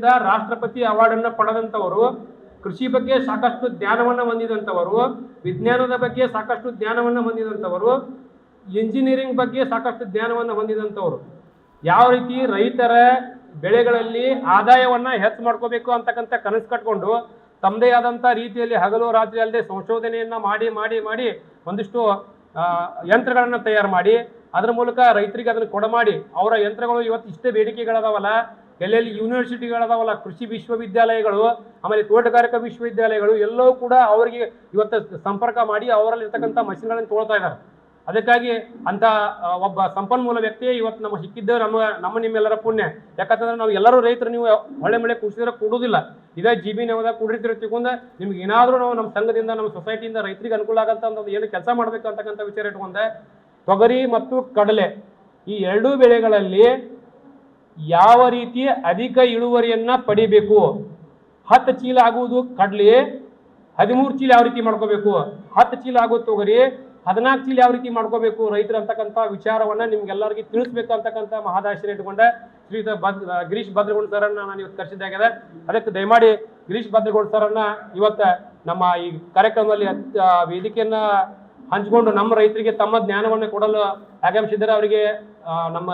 ವಿದ್ಯಾಲಯದಿಂದ ರಾಷ್ಟ್ರಪತಿ ಅವಾರ್ಡನ್ನು ಪಡೆದಂಥವರು, ಕೃಷಿ ಬಗ್ಗೆ ಸಾಕಷ್ಟು ಜ್ಞಾನವನ್ನು ಹೊಂದಿದಂಥವರು, ವಿಜ್ಞಾನದ ಬಗ್ಗೆ ಸಾಕಷ್ಟು ಜ್ಞಾನವನ್ನು ಹೊಂದಿದಂಥವರು, ಇಂಜಿನಿಯರಿಂಗ್ ಬಗ್ಗೆ ಸಾಕಷ್ಟು ಜ್ಞಾನವನ್ನು ಹೊಂದಿದಂಥವರು. ಯಾವ ರೀತಿ ರೈತರ ಬೆಳೆಗಳಲ್ಲಿ ಆದಾಯವನ್ನ ಹೆಚ್ಚು ಮಾಡ್ಕೋಬೇಕು ಅಂತಕ್ಕಂಥ ಕನಸು ಕಟ್ಕೊಂಡು ತಮ್ಮದೇ ಆದಂಥ ರೀತಿಯಲ್ಲಿ ಹಗಲು ರಾತ್ರಿ ಅಲ್ಲದೆ ಸಂಶೋಧನೆಯನ್ನ ಮಾಡಿ ಮಾಡಿ ಮಾಡಿ ಒಂದಿಷ್ಟು ಯಂತ್ರಗಳನ್ನ ತಯಾರು ಮಾಡಿ, ಅದರ ಮೂಲಕ ರೈತರಿಗೆ ಅದನ್ನು ಕೊಡಮಾಡಿ, ಅವರ ಯಂತ್ರಗಳು ಇವತ್ತು ಇಷ್ಟೇ ಬೇಡಿಕೆಗಳದಾವಲ್ಲ ಎಲ್ಲೆಲ್ಲಿ ಯೂನಿವರ್ಸಿಟಿಗಳದಾವಲ್ಲ ಕೃಷಿ ವಿಶ್ವವಿದ್ಯಾಲಯಗಳು, ಆಮೇಲೆ ತೋಟಗಾರಿಕಾ ವಿಶ್ವವಿದ್ಯಾಲಯಗಳು, ಎಲ್ಲವೂ ಕೂಡ ಅವರಿಗೆ ಇವತ್ತು ಸಂಪರ್ಕ ಮಾಡಿ ಅವರಲ್ಲಿ ಇರ್ತಕ್ಕಂಥ ಮಷಿನ್ಗಳನ್ನು ತೊಗೊಳ್ತಾ ಇದ್ದಾರೆ. ಅದಕ್ಕಾಗಿ ಅಂತ ಒಬ್ಬ ಸಂಪನ್ಮೂಲ ವ್ಯಕ್ತಿ ಇವತ್ತು ನಮ್ಮ ಸಿಕ್ಕಿದ್ದು ನಮ್ಮ ನಮ್ಮ ನಿಮ್ಮೆಲ್ಲರ ಪುಣ್ಯ. ಯಾಕಂತಂದ್ರೆ ನಾವು ಎಲ್ಲರೂ ರೈತರು, ನೀವು ಹೊಳೆ ಮಳೆ ಕುಡಿಸಿದ್ರೆ ಕೊಡುವುದಿಲ್ಲ. ಇದೇ ಜಿ ಬಿ ನೆವದ ಕುಡಿರ್ತಿರೋ ನಿಮ್ಗೆ ಏನಾದರೂ ನಾವು ನಮ್ಮ ಸಂಘದಿಂದ, ನಮ್ಮ ಸೊಸೈಟಿಯಿಂದ ರೈತರಿಗೆ ಅನುಕೂಲ ಆಗಂತ ಒಂದು ಏನು ಕೆಲಸ ಮಾಡಬೇಕು ಅಂತಕ್ಕಂಥ ವಿಚಾರ ಇಟ್ಕೊಂಡೆ. ತೊಗರಿ ಮತ್ತು ಕಡಲೆ ಈ ಎರಡೂ ಬೆಳೆಗಳಲ್ಲಿ ಯಾವ ರೀತಿ ಅಧಿಕ ಇಳುವರಿಯನ್ನ ಪಡಿಬೇಕು? ಹತ್ತು ಚೀಲ ಆಗುವುದು ಕಡಲೆ ಹದಿಮೂರು ಚೀಲ ಯಾವ ರೀತಿ ಮಾಡ್ಕೋಬೇಕು? ಹತ್ತು ಚೀಲ ಆಗೋದು ತೊಗರಿ? ಹದಿನಾಲ್ಕು ಚೀಲ ಯಾವ ರೀತಿ ಮಾಡ್ಕೋಬೇಕು? ರೈತರು ಅಂತಕ್ಕಂಥ ವಿಚಾರವನ್ನ ನಿಮ್ಗೆಲ್ಲರಿಗೆ ತಿಳಿಸ್ಬೇಕು ಅಂತಕ್ಕಂಥ ಮಹಾದಾಶನ ಇಟ್ಕೊಂಡ ಶ್ರೀಯುತ ಬದ್ ಗಿರೀಶ್ ಭದ್ರಗೌಡ ಸರನ್ನು ನಾನು ಇವತ್ತು ಕರೆಸಿದ್ದಾಗಿದೆ ಅದಕ್ಕೆ ದಯಮಾಡಿ ಗಿರೀಶ್ ಭದ್ರಗೌಡ ಸರನ್ನು ಇವತ್ತು ನಮ್ಮ ಈ ಕಾರ್ಯಕ್ರಮದಲ್ಲಿ ವೇದಿಕೆಯನ್ನು ಹಂಚಿಕೊಂಡು ನಮ್ಮ ರೈತರಿಗೆ ತಮ್ಮ ಜ್ಞಾನವನ್ನು ಕೊಡಲು ಆಗಮಿಸಿದ್ದಾರೆ ಅವರಿಗೆ ನಮ್ಮ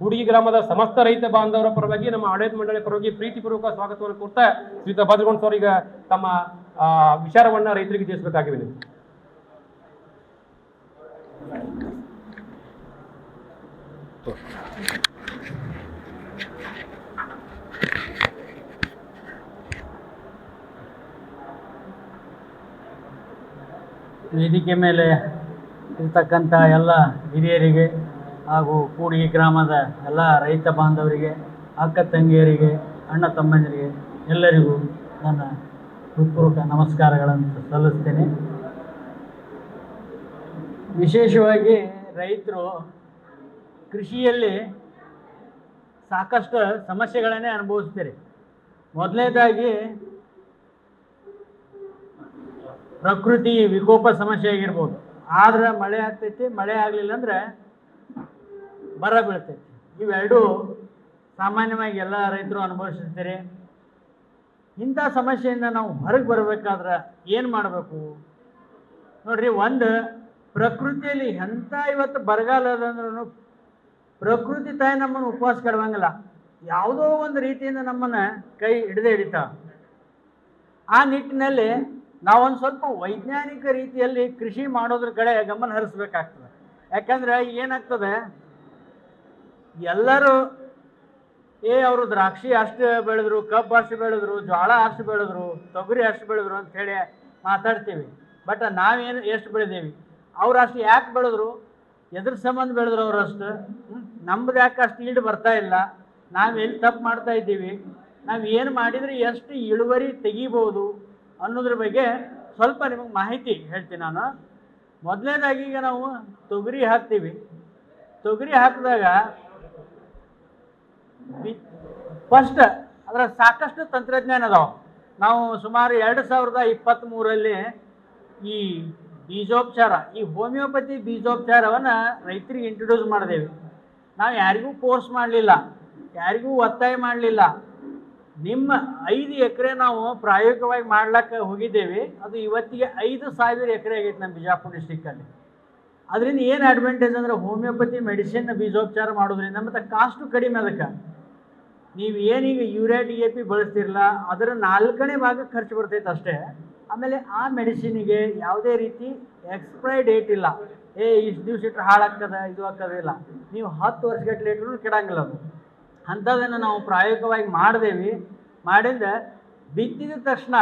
ಹುಡುಗಿ ಗ್ರಾಮದ ಸಮಸ್ತ ರೈತ ಬಾಂಧವರ ಪರವಾಗಿ ನಮ್ಮ ಆಡಳಿತ ಮಂಡಳಿ ಪರವಾಗಿ ಪ್ರೀತಿಪೂರ್ವಕ ಸ್ವಾಗತವನ್ನು ಕೊಡ್ತಾ ಶ್ರೀತ ಭದ್ರಗೊಂಡ್ ಸರ್ ಈಗ ತಮ್ಮ ವಿಚಾರವನ್ನ ರೈತರಿಗೆ ತಿಳಿಸಬೇಕಾಗಿವೆ ವೇದಿಕೆ ಮೇಲೆ ಇರ್ತಕ್ಕಂಥ ಎಲ್ಲ ಹಿರಿಯರಿಗೆ ಹಾಗೂ ಕೂಡಿಗೆ ಗ್ರಾಮದ ಎಲ್ಲ ರೈತ ಬಾಂಧವರಿಗೆ, ಅಕ್ಕ ತಂಗಿಯರಿಗೆ, ಅಣ್ಣ ತಮ್ಮಂದಿರಿಗೆ ಎಲ್ಲರಿಗೂ ನನ್ನ ಹೃತ್ಪೂರ್ವಕ ನಮಸ್ಕಾರಗಳನ್ನು ಸಲ್ಲಿಸ್ತೇನೆ. ವಿಶೇಷವಾಗಿ ರೈತರು ಕೃಷಿಯಲ್ಲಿ ಸಾಕಷ್ಟು ಸಮಸ್ಯೆಗಳನ್ನೇ ಅನುಭವಿಸ್ತೀರಿ. ಮೊದಲನೇದಾಗಿ ಪ್ರಕೃತಿ ವಿಕೋಪ ಸಮಸ್ಯೆ ಆಗಿರ್ಬೋದು. ಆದ್ರೆ ಮಳೆ ಆಗ್ತೈತಿ, ಮಳೆ ಆಗಲಿಲ್ಲ ಅಂದ್ರೆ ಬರ ಬೀಳ್ತೈತಿ. ಇವೆರಡೂ ಸಾಮಾನ್ಯವಾಗಿ ಎಲ್ಲ ರೈತರು ಅನುಭವಿಸಿರ್ತಾರೆ. ಇಂಥ ಸಮಸ್ಯೆಯಿಂದ ನಾವು ಹೊರಗೆ ಬರಬೇಕಾದ್ರೆ ಏನು ಮಾಡಬೇಕು? ನೋಡ್ರಿ, ಒಂದು ಪ್ರಕೃತಿಯಲ್ಲಿ ಎಂಥ ಇವತ್ತು ಬರಗಾಲ ಅದಂದ್ರೂ ಪ್ರಕೃತಿ ತಾಯಿ ನಮ್ಮನ್ನು ಉಪವಾಸ ಕೆಡವಂಗಿಲ್ಲ. ಯಾವುದೋ ಒಂದು ರೀತಿಯಿಂದ ನಮ್ಮನ್ನು ಕೈ ಹಿಡಿದೇ ಹಿಡಿತಾ. ಆ ನಿಟ್ಟಿನಲ್ಲಿ ನಾವೊಂದು ಸ್ವಲ್ಪ ವೈಜ್ಞಾನಿಕ ರೀತಿಯಲ್ಲಿ ಕೃಷಿ ಮಾಡೋದ್ರ ಕಡೆ ಗಮನ ಹರಿಸ್ಬೇಕಾಗ್ತದೆ. ಯಾಕಂದ್ರೆ ಏನಾಗ್ತದೆ? ಎಲ್ಲರೂ, ಏ ಅವರು ದ್ರಾಕ್ಷಿ ಅಷ್ಟು ಬೆಳೆದ್ರು, ಕಬ್ಬು ಅಷ್ಟು ಬೆಳೆದ್ರು ಜೋಳ ಅಷ್ಟು ಬೆಳೆದ್ರು, ತೊಗರಿ ಅಷ್ಟು ಬೆಳೆದ್ರು ಅಂತ ಹೇಳಿ ಮಾತಾಡ್ತೀವಿ. ಬಟ್ ನಾವೇನು ಎಷ್ಟು ಬೆಳೆದೇವಿ? ಅವ್ರು ಅಷ್ಟು ಯಾಕೆ ಬೆಳೆದ್ರು? ಎದ್ರ ಸಂಬಂಧ ಬೆಳೆದ್ರು ಅವ್ರು ಅಷ್ಟು? ನಮ್ದು ಯಾಕೆ ಅಷ್ಟು ಈಡು ಬರ್ತಾ ಇಲ್ಲ? ನಾವು ಎಲ್ಲಿ ತಪ್ಪು ಮಾಡ್ತಾ ಇದ್ದೀವಿ? ನಾವು ಏನು ಮಾಡಿದರೆ ಎಷ್ಟು ಇಳುವರಿ ತೆಗಿಬೋದು ಅನ್ನೋದ್ರ ಬಗ್ಗೆ ಸ್ವಲ್ಪ ನಿಮಗೆ ಮಾಹಿತಿ ಹೇಳ್ತೀನಿ ನಾನು. ಮೊದಲನೇದಾಗಿ ಈಗ ನಾವು ತೊಗರಿ ಹಾಕ್ತೀವಿ. ತೊಗರಿ ಹಾಕಿದಾಗ ಫಸ್ಟ್ ಅದರ ಸಾಕಷ್ಟು ತಂತ್ರಜ್ಞಾನ ಅದಾವ. ನಾವು ಸುಮಾರು ಎರಡು ಸಾವಿರದ ಇಪ್ಪತ್ತ್ಮೂರಲ್ಲಿ ಈ ಬೀಜೋಪಚಾರ, ಈ ಹೋಮಿಯೋಪತಿ ಬೀಜೋಪಚಾರವನ್ನು ರೈತರಿಗೆ ಇಂಟ್ರೊಡ್ಯೂಸ್ ಮಾಡಿದೆವು. ನಾವು ಯಾರಿಗೂ ಫೋರ್ಸ್ ಮಾಡಲಿಲ್ಲ, ಯಾರಿಗೂ ಒತ್ತಾಯ ಮಾಡಲಿಲ್ಲ. ನಿಮ್ಮ ಐದು ಎಕರೆ ನಾವು ಪ್ರಾಯೋಗಿಕವಾಗಿ ಮಾಡ್ಲಿಕ್ಕೆ ಹೋಗಿದ್ದೇವೆ. ಅದು ಇವತ್ತಿಗೆ ಐದು ಸಾವಿರ ಎಕರೆ ಆಗೈತೆ ನಮ್ಮ ಬಿಜಾಪುರ ಡಿಸ್ಟಿಕ್ಕಲ್ಲಿ ಅದರಿಂದ ಏನು ಅಡ್ವಾಂಟೇಜ್ ಅಂದರೆ ಹೋಮಿಯೋಪತಿ ಮೆಡಿಸಿನ್ ಬೀಜೋಪಚಾರ ಮಾಡೋದ್ರಿಂದ ಮತ್ತು ಕಾಸ್ಟು ಕಡಿಮೆ ಅದಕ್ಕೆ. ನೀವು ಏನೀಗ ಯೂರಿಯಾ ಡಿ ಎ ಪಿ ಬಳಸ್ತಿರಲ್ಲ ಅದರ ನಾಲ್ಕನೇ ಭಾಗ ಖರ್ಚು ಬರ್ತೈತೆ ಅಷ್ಟೇ. ಆಮೇಲೆ ಆ ಮೆಡಿಸಿನಿಗೆ ಯಾವುದೇ ರೀತಿ ಎಕ್ಸ್ಪೈರ್ ಡೇಟ್ ಇಲ್ಲ. ಏ, ಇಷ್ಟು ದಿವ್ಸ ಇಟ್ಟರೆ ಹಾಳಾಗ್ತದ, ಇದು ಆಗ್ತದಿಲ್ಲ ನೀವು ಹತ್ತು ವರ್ಷಗಟ್ಟಲೆ ಇಟ್ಟರು ಕೆಡಂಗಿಲ್ಲ ಅದು. ಅಂಥದ್ದನ್ನು ನಾವು ಪ್ರಾಯೋಗಿಕವಾಗಿ ಮಾಡಿದೇವಿ. ಮಾಡಿದ ಬಿತ್ತಿದ ತಕ್ಷಣ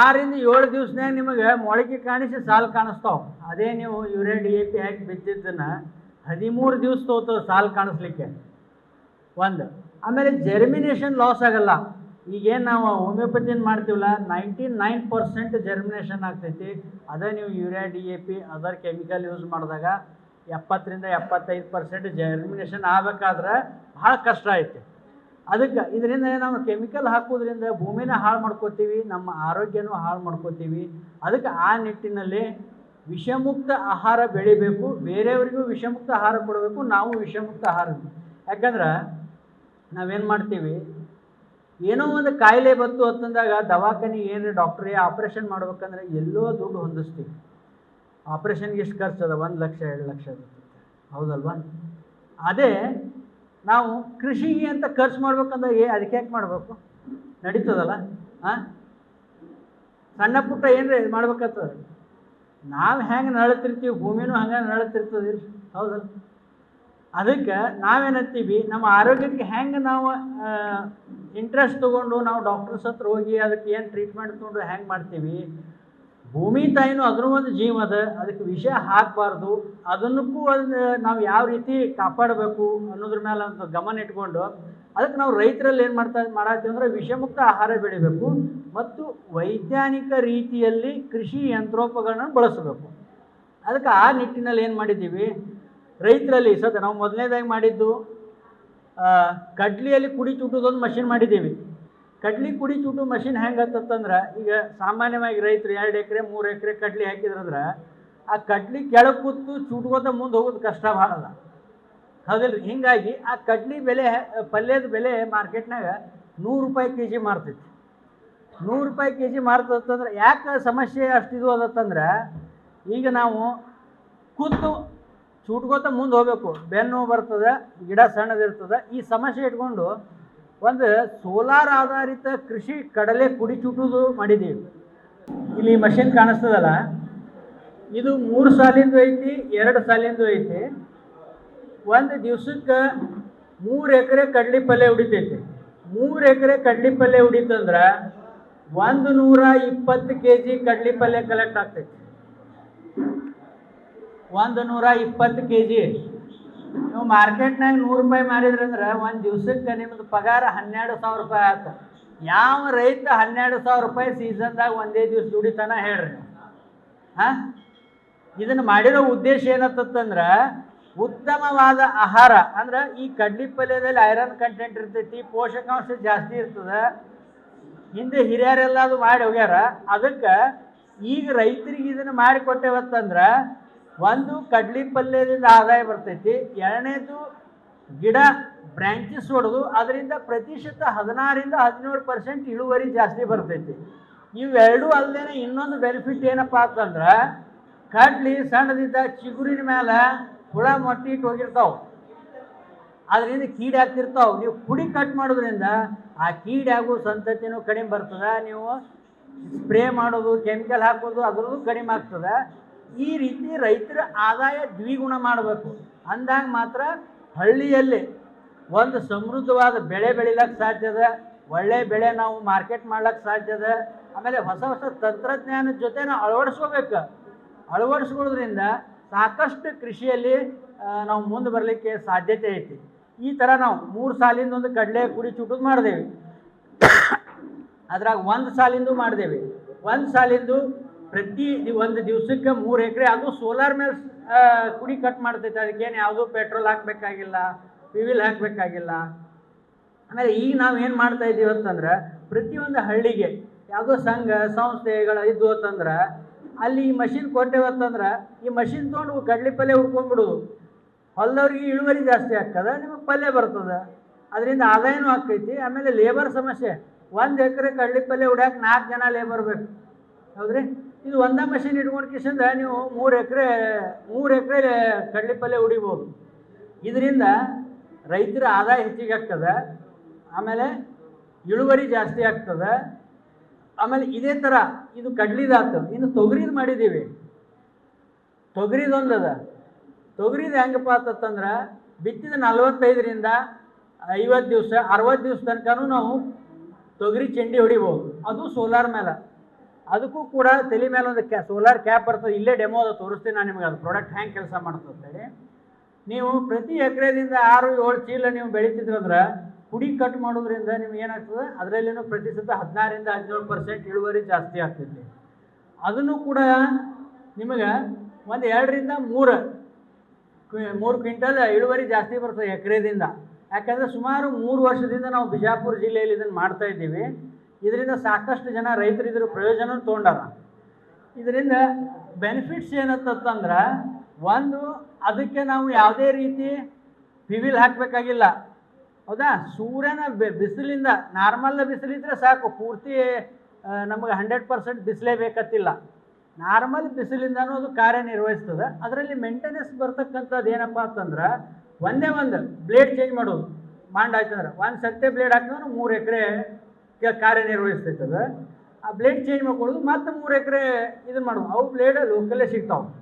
ಆರಿಂದ ಏಳು ದಿವ್ಸನಾಗ ನಿಮಗೆ ಮೊಳಕೆ ಕಾಣಿಸಿ ಸಾಲು ಕಾಣಿಸ್ತಾವ. ಅದೇ ನೀವು ಯೂರಿಯಾ ಡಿ ಎ ಪಿ ಹಾಕಿ ಬಿತ್ತಿದ್ದನ್ನು ಹದಿಮೂರು ದಿವಸ ತೋತ ಸಾಲು ಕಾಣಿಸ್ಲಿಕ್ಕೆ. ಒಂದು. ಆಮೇಲೆ ಜರ್ಮಿನೇಷನ್ ಲಾಸ್ ಆಗಲ್ಲ. ಈಗೇನು ನಾವು ಹೋಮಿಯೋಪತಿನ ಮಾಡ್ತೀವಲ್ಲ ನೈಂಟಿ ನೈನ್ ಪರ್ಸೆಂಟ್ ಜರ್ಮಿನೇಷನ್ ಆಗ್ತೈತಿ. ಅದೇ ನೀವು urea, D A P other chemical use ಮಾಡಿದಾಗ ಎಪ್ಪತ್ತರಿಂದ ಎಪ್ಪತ್ತೈದು ಪರ್ಸೆಂಟ್ ಜರ್ಮಿನೇಷನ್ ಆಗಬೇಕಾದ್ರೆ ಭಾಳ ಕಷ್ಟ ಐತಿ. ಅದಕ್ಕೆ ಇದರಿಂದ ನಾವು ಕೆಮಿಕಲ್ ಹಾಕೋದ್ರಿಂದ ಭೂಮಿನ ಹಾಳು ಮಾಡ್ಕೋತೀವಿ, ನಮ್ಮ ಆರೋಗ್ಯನೂ ಹಾಳು ಮಾಡ್ಕೋತೀವಿ. ಅದಕ್ಕೆ ಆ ನಿಟ್ಟಿನಲ್ಲಿ ವಿಷಮುಕ್ತ ಆಹಾರ ಬೆಳಿಬೇಕು. ಬೇರೆಯವರಿಗೂ ವಿಷಮುಕ್ತ ಆಹಾರ ಕೊಡಬೇಕು, ನಾವು ವಿಷಮುಕ್ತ ಆಹಾರ. ಯಾಕಂದ್ರೆ ನಾವೇನು ಮಾಡ್ತೀವಿ? ಏನೋ ಒಂದು ಕಾಯಿಲೆ ಬಂತು ಅಂತಂದಾಗ ದವಾಖಾನೆ ಏನು ಡಾಕ್ಟ್ರೇ ಆಪ್ರೇಷನ್ ಮಾಡ್ಬೇಕಂದ್ರೆ ಎಲ್ಲೋ ದುಡ್ಡು ಹೊಂದಿಸ್ತೀವಿ. ಆಪ್ರೇಷನ್ಗೆ ಎಷ್ಟು ಖರ್ಚು ಅದ ಒಂದು ಲಕ್ಷ, ಎರಡು ಲಕ್ಷ ಹೌದಲ್ವಾ? ಅದೇ ನಾವು ಕೃಷಿಗೆ ಅಂತ ಖರ್ಚು ಮಾಡ್ಬೇಕಂದ್ರೆ ಏ, ಅದಕ್ಕೆ ಯಾಕೆ ಮಾಡಬೇಕು? ನಡೀತದಲ್ಲ ಹಾಂ ಸಣ್ಣ ಪುಟ್ಟ ಏನ್ರಿ ಮಾಡ್ಬೇಕಾಗ್ತದೆ. ನಾವು ಹೆಂಗೆ ನಳತಿರ್ತೀವಿ ಭೂಮಿನೂ ಹಂಗೆ ನಳತಿರ್ತದೆ ಹೌದಲ್ಲ? ಅದಕ್ಕೆ ನಾವೇನತ್ತೀವಿ ನಮ್ಮ ಆರೋಗ್ಯಕ್ಕೆ ಹೆಂಗೆ ನಾವು ಇಂಟ್ರೆಸ್ಟ್ ತೊಗೊಂಡು ನಾವು ಡಾಕ್ಟರ್ಸ್ ಹತ್ರ ಹೋಗಿ ಅದಕ್ಕೆ ಏನು ಟ್ರೀಟ್ಮೆಂಟ್ ತೊಗೊಂಡು ಹೆಂಗೆ ಮಾಡ್ತೀವಿ, ಭೂಮಿ ತಾಯಿನೂ ಅದ್ರ ಒಂದು ಜೀವ ಅದ, ಅದಕ್ಕೆ ವಿಷ ಹಾಕಬಾರ್ದು, ಅದನ್ನಕ್ಕೂ ಒಂದು ನಾವು ಯಾವ ರೀತಿ ಕಾಪಾಡಬೇಕು ಅನ್ನೋದ್ರ ಮೇಲೆ ಒಂದು ಗಮನ ಇಟ್ಕೊಂಡು ಅದಕ್ಕೆ ನಾವು ರೈತರಲ್ಲಿ ಏನು ಮಾಡ್ತಾ, ಮಾಡತ್ತೀವಿ ಅಂದರೆ ವಿಷಮುಕ್ತ ಆಹಾರ ಬೆಳಿಬೇಕು ಮತ್ತು ವೈಜ್ಞಾನಿಕ ರೀತಿಯಲ್ಲಿ ಕೃಷಿ ಯಂತ್ರೋಪಕರಣ ಬಳಸಬೇಕು. ಅದಕ್ಕೆ ಆ ನಿಟ್ಟಿನಲ್ಲಿ ಏನು ಮಾಡಿದ್ದೀವಿ ರೈತರಲ್ಲಿ ಸತ ನಾವು ಮೊದಲನೇದಾಗಿ ಮಾಡಿದ್ದು ಕಡ್ಲಿಯಲ್ಲಿ ಕುಡಿ ಚೂಟುದೊಂದು ಮಷಿನ್ ಮಾಡಿದ್ದೀವಿ. ಕಡ್ಲಿ ಕುಡಿ ಚುಟ್ಟು ಮಷಿನ್ ಹೆಂಗೆ ಹತ್ತಂದ್ರೆ ಈಗ ಸಾಮಾನ್ಯವಾಗಿ ರೈತರು ಎರಡು ಎಕರೆ, ಮೂರು ಎಕರೆ ಕಡ್ಲಿ ಹಾಕಿದ್ರಂದ್ರೆ, ಆ ಕಡ್ಲಿ ಕೆಳಗೆ ಕೂತು ಚುಟ್ಕೋತ ಮುಂದೆ ಹೋಗೋದು ಕಷ್ಟ ಭಾಳ ಅದ ಹೌದಿಲ್ರಿ? ಹಿಂಗಾಗಿ ಆ ಕಡ್ಲಿ ಬೆಲೆ, ಪಲ್ಯದ ಬೆಲೆ ಮಾರ್ಕೆಟ್ನಾಗ ನೂರು ರೂಪಾಯಿ ಕೆ ಜಿ ಮಾರ್ತೈತಿ. ನೂರು ರೂಪಾಯಿ ಕೆ ಜಿ ಮಾರ್ತದಂದ್ರೆ ಯಾಕೆ ಸಮಸ್ಯೆ ಅಷ್ಟಿದು ಅದತ್ತಂದ್ರೆ, ಈಗ ನಾವು ಕೂತು ಚೂಟ್ಕೋತ ಮುಂದೆ ಹೋಗ್ಬೇಕು. ಬೆನ್ನು ಬರ್ತದೆ, ಗಿಡ ಸಣ್ಣದಿರ್ತದೆ ಈ ಸಮಸ್ಯೆ ಇಟ್ಕೊಂಡು ಒಂದು ಸೋಲಾರ್ ಆಧಾರಿತ ಕೃಷಿ ಕಡಲೆ ಕುಡಿ ಚುಟ್ಟುದು ಮಾಡಿದ್ದೀವಿ ಇಲ್ಲಿ ಮಷಿನ್ ಕಾಣಿಸ್ತದಲ್ಲ, ಇದು ಮೂರು ಸಾಲಿಂದು ಐತಿ, ಎರಡು ಸಾಲಿಂದು ಐತಿ. ಒಂದು ದಿವಸಕ್ಕೆ ಮೂರು ಎಕರೆ ಕಡ್ಲಿ ಪಲ್ಯ ಉಡಿತೈತಿ. ಮೂರು ಎಕರೆ ಕಡ್ಲಿ ಪಲ್ಯ ಉಡಿತಂದ್ರೆ ಒಂದು ನೂರ ಇಪ್ಪತ್ತು ಕೆ ಜಿ ಕಡ್ಲಿ ಪಲ್ಯ ಕಲೆಕ್ಟ್ ಆಗ್ತೈತಿ. ಒಂದು ನೂರ ಇಪ್ಪತ್ತು ಕೆ ಜಿ ನೀವು ಮಾರ್ಕೆಟ್ನಾಗ ನೂರು ರೂಪಾಯಿ ಮಾರಿದ್ರಿ ಅಂದ್ರೆ ಒಂದು ದಿವ್ಸಕ್ಕೆ ನಿಮ್ದು ಪಗಾರ ಹನ್ನೆರಡು ಸಾವಿರ ರೂಪಾಯಿ ಆಯ್ತು ಯಾವ ರೈತ ಹನ್ನೆರಡು ಸಾವಿರ ರೂಪಾಯಿ ಸೀಸನ್ದಾಗ ಒಂದೇ ದಿವ್ಸ ದುಡಿತಾನ ಹೇಳ್ರಿ ಹಾಂ? ಇದನ್ನು ಮಾಡಿರೋ ಉದ್ದೇಶ ಏನತ್ತಂದ್ರೆ ಉತ್ತಮವಾದ ಆಹಾರ, ಅಂದ್ರೆ ಈ ಕಡ್ಲಿ ಪಲ್ಯದಲ್ಲಿ ಐರನ್ ಕಂಟೆಂಟ್ ಇರ್ತೈತಿ, ಪೋಷಕಾಂಶ ಜಾಸ್ತಿ ಇರ್ತದೆ. ಹಿಂದೆ ಹಿರಿಯರೆಲ್ಲ ಅದು ಮಾಡಿ ಹೋಗ್ಯಾರ. ಅದಕ್ಕೆ ಈಗ ರೈತರಿಗೆ ಇದನ್ನು ಮಾಡಿಕೊಟ್ಟೇವತ್ತಂದ್ರೆ ಒಂದು ಕಡ್ಲಿ ಪಲ್ಯದಿಂದ ಆದಾಯ ಬರ್ತೈತಿ, ಎರಡನೇದು ಗಿಡ ಬ್ರ್ಯಾಂಚಸ್ ಹೊಡೆದು ಅದರಿಂದ ಪ್ರತಿಶತ ಹದಿನಾರಿಂದ ಹದಿನೇಳು ಪರ್ಸೆಂಟ್ ಇಳುವರಿ ಜಾಸ್ತಿ ಬರ್ತೈತಿ. ಇವೆರಡೂ ಅಲ್ಲದೆ ಇನ್ನೊಂದು ಬೆನಿಫಿಟ್ ಏನಪ್ಪ ಅಂತಂದ್ರೆ ಕಡ್ಲಿ ಸಣ್ಣದಿದ್ದ ಚಿಗುರಿನ ಮೇಲೆ ಹುಳ ಮೊಟ್ಟಿ ಇಟ್ಟು ಹೋಗಿರ್ತಾವೆ. ಅದರಿಂದ ಕೀಡೆ ಆಗ್ತಿರ್ತಾವೆ. ನೀವು ಪುಡಿ ಕಟ್ ಮಾಡೋದ್ರಿಂದ ಆ ಕೀಡೆ ಆಗೋ ಸಂತತಿನೂ ಕಡಿಮೆ ಬರ್ತದೆ, ನೀವು ಸ್ಪ್ರೇ ಮಾಡೋದು ಕೆಮಿಕಲ್ ಹಾಕೋದು ಅದರದ್ದು ಕಡಿಮೆ ಆಗ್ತದೆ. ಈ ರೀತಿ ರೈತರ ಆದಾಯ ದ್ವಿಗುಣ ಮಾಡಬೇಕು. ಅಂದಾಗ ಮಾತ್ರ ಹಳ್ಳಿಯಲ್ಲಿ ಒಂದು ಸಮೃದ್ಧವಾದ ಬೆಳೆ ಬೆಳಿಲಕ್ಕೆ ಸಾಧ್ಯದ ಒಳ್ಳೆ ಬೆಳೆ ನಾವು ಮಾರ್ಕೆಟ್ ಮಾಡ್ಲಿಕ್ಕೆ ಸಾಧ್ಯದ ಆಮೇಲೆ ಹೊಸ ಹೊಸ ತಂತ್ರಜ್ಞಾನದ ಜೊತೆ ನಾವು ಅಳವಡಿಸ್ಕೋಬೇಕು. ಅಳವಡಿಸ್ಕೊಳ್ಳೋದ್ರಿಂದ ಸಾಕಷ್ಟು ಕೃಷಿಯಲ್ಲಿ ನಾವು ಮುಂದೆ ಬರಲಿಕ್ಕೆ ಸಾಧ್ಯತೆ ಐತಿ. ಈ ಥರ ನಾವು ಮೂರು ಸಾಲಿಂದ ಒಂದು ಕಡಲೆ ಕುಡಿ ಚುಟುದು ಮಾಡಿದೇವೆ. ಅದ್ರಾಗ ಒಂದು ಸಾಲಿಂದು ಮಾಡಿದೇವೆ. ಒಂದು ಸಾಲಿಂದು ಪ್ರತಿ ಒಂದು ದಿವಸಕ್ಕೆ ಮೂರು ಎಕರೆ, ಅದು ಸೋಲಾರ್ ಮೇಲೆ ಕುಡಿ ಕಟ್ ಮಾಡ್ತೈತೆ. ಅದಕ್ಕೇನು ಯಾವುದೂ ಪೆಟ್ರೋಲ್ ಹಾಕಬೇಕಾಗಿಲ್ಲ ಪಿವಿಲ್ ಹಾಕಬೇಕಾಗಿಲ್ಲ. ಆಮೇಲೆ ಈಗ ನಾವು ಏನು ಮಾಡ್ತಾ ಇದ್ದೀವಿ ಅಂತಂದ್ರೆ ಪ್ರತಿಯೊಂದು ಹಳ್ಳಿಗೆ ಯಾವುದೋ ಸಂಘ, ಸಂಸ್ಥೆಗಳು ಇದ್ದು ಅಂತಂದ್ರೆ, ಅಲ್ಲಿ ಈ ಮಷಿನ್ ಕೊಟ್ಟೇವತ್ತಂದ್ರೆ ಈ ಮಷಿನ್ ತೊಗೊಂಡು ಕಡ್ಲಿ ಪಲ್ಯ ಹುಡ್ಕೊಂಡ್ಬಿಡೋದು ಹೊಲದವ್ರಿಗೆ ಇಳುವರಿ ಜಾಸ್ತಿ ಆಗ್ತದೆ, ನಿಮಗೆ ಪಲ್ಯ ಬರ್ತದೆ. ಅದರಿಂದ ಆದಾಯನೂ ಆಗ್ತೈತಿ. ಆಮೇಲೆ ಲೇಬರ್ ಸಮಸ್ಯೆ. ಒಂದು ಎಕರೆ ಕಡ್ಲಿ ಪಲ್ಯ ಉಡ್ಯಾಕೆ ನಾಲ್ಕು ಜನ ಲೇಬರ್ ಬೇಕು. ಹೌದ್ರಿ? ಇದು ಒಂದೇ ಮಷಿನ್ ಇಟ್ಕೊಂಡು ಕಿಸಿಂದ ನೀವು ಮೂರು ಎಕರೆ ಮೂರು ಎಕರೆ ಕಡ್ಲಿ ಪಲ್ಯ ಹೊಡಿಬೋದು ಇದರಿಂದ ರೈತರ ಆದಾಯ ಹೆಚ್ಚಿಗೆ ಆಗ್ತದೆ. ಆಮೇಲೆ ಇಳುವರಿ ಜಾಸ್ತಿ ಆಗ್ತದೆ. ಆಮೇಲೆ ಇದೇ ಥರ ಇದು ಕಡ್ಲಿದಾತು. ಇನ್ನು ತೊಗರಿದು ಮಾಡಿದ್ದೀವಿ ತೊಗರಿದೊಂದು ಅದ ತೊಗರಿದು ಹೆಂಗಪ್ಪ ಅಂತಂದ್ರೆ ಬಿತ್ತಿದ ನಲ್ವತ್ತೈದರಿಂದ ಐವತ್ತು ದಿವಸ ಅರವತ್ತು ದಿವಸ ತನಕನೂ ನಾವು ತೊಗರಿ ಚೆಂಡಿ ಹೊಡಿಬೋದು. ಅದು ಸೋಲಾರ್ ಮೇಲೆ ಅದಕ್ಕೂ ಕೂಡ ತಲೆ ಮೇಲೆ ಒಂದು ಕ್ಯಾ ಸೋಲಾರ್ ಕ್ಯಾಪ್ ಬರ್ತದೆ. ಇಲ್ಲೇ ಡೆಮೋ ಅದು ತೋರಿಸ್ತೀನಿ ನಾನು ನಿಮಗೆ. ಅದು ಪ್ರಾಡಕ್ಟ್ ಹ್ಯಾಂಗೆ ಕೆಲಸ ಮಾಡ್ತದೆ ಅಂತೇಳಿ ನೀವು ಪ್ರತಿ ಎಕರೆದಿಂದ ಆರು, ಏಳು ಚೀಲ ನೀವು ಬೆಳೀತಿದ್ರಂದ್ರೆ ಪುಡಿ ಕಟ್ ಮಾಡೋದ್ರಿಂದ ನಿಮ್ಗೆ ಏನಾಗ್ತದೆ? ಅದರಲ್ಲಿನೂ ಪ್ರತಿಶತ ಹದಿನಾರರಿಂದ ಹದಿನೇಳು ಪರ್ಸೆಂಟ್ ಇಳುವರಿ ಜಾಸ್ತಿ ಆಗ್ತೈತಿ. ಅದನ್ನು ಕೂಡ ನಿಮಗೆ ಒಂದು ಎರಡರಿಂದ ಮೂರು ಮೂರು ಕ್ವಿಂಟಲ್ ಇಳುವರಿ ಜಾಸ್ತಿ ಬರ್ತದೆ ಎಕರೆದಿಂದ. ಯಾಕಂದರೆ ಸುಮಾರು ಮೂರು ವರ್ಷದಿಂದ ನಾವು ಬಿಜಾಪುರ ಜಿಲ್ಲೆಯಲ್ಲಿ ಇದನ್ನು ಮಾಡ್ತಾ ಇದ್ದೀವಿ. ಇದರಿಂದ ಸಾಕಷ್ಟು ಜನ ರೈತರು ಇದ್ರ ಪ್ರಯೋಜನ ತೊಗೊಂಡಾರ. ಇದರಿಂದ ಬೆನಿಫಿಟ್ಸ್ ಏನಂತಂದ್ರೆ ಒಂದು, ಅದಕ್ಕೆ ನಾವು ಯಾವುದೇ ರೀತಿ ಪಿವಿಲ್ ಹಾಕಬೇಕಾಗಿಲ್ಲ. ಹೌದಾ? ಸೂರ್ಯನ ಬಿಸಿಲಿಂದ ನಾರ್ಮಲ್ ಬಿಸಿಲಿದ್ರೆ ಸಾಕು. ಪೂರ್ತಿ ನಮಗೆ ಹಂಡ್ರೆಡ್ ಪರ್ಸೆಂಟ್ ಬಿಸಿಲೇ ಬೇಕತ್ತಿಲ್ಲ. ನಾರ್ಮಲ್ ಬಿಸಿಲಿಂದನೂ ಅದು ಕಾರ್ಯನಿರ್ವಹಿಸ್ತದೆ. ಅದರಲ್ಲಿ ಮೇಂಟೆನೆನ್ಸ್ ಬರ್ತಕ್ಕಂಥದ್ದು ಏನಪ್ಪ ಅಂತಂದ್ರೆ ಒಂದೇ ಒಂದು ಬ್ಲೇಡ್ ಚೇಂಜ್ ಮಾಡೋದು. ಮಾಂಡ್ ಆಯ್ತಂದ್ರೆ ಒಂದು ಸತ್ತೆ ಬ್ಲೇಡ್ ಹಾಕಿದ್ರೆ ಮೂರು ಎಕರೆ ಕಾರ್ಯನಿರ್ವಹಿಸ್ತೈತದ. ಆ ಬ್ಲೇಡ್ ಚೇಂಜ್ ಮಾಡ್ಕೊಳ್ಳೋದು ಮತ್ತೆ ಮೂರು ಎಕರೆ ಇದನ್ನ ಮಾಡೋದು. ಅವು ಬ್ಲೇಡ್ ಲೋಕಲ್ಲೇ ಸಿಗ್ತಾವೆ.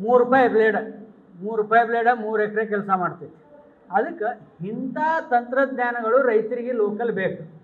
ಮೂರು ರೂಪಾಯಿ ಬ್ಲೇಡ ಮೂರು ರೂಪಾಯಿ ಬ್ಲೇಡ ಮೂರು ಎಕರೆ ಕೆಲಸ ಮಾಡ್ತೈತಿ. ಅದಕ್ಕೆ ಇಂಥ ತಂತ್ರಜ್ಞಾನಗಳು ರೈತರಿಗೆ ಲೋಕಲ್ ಬೇಕು.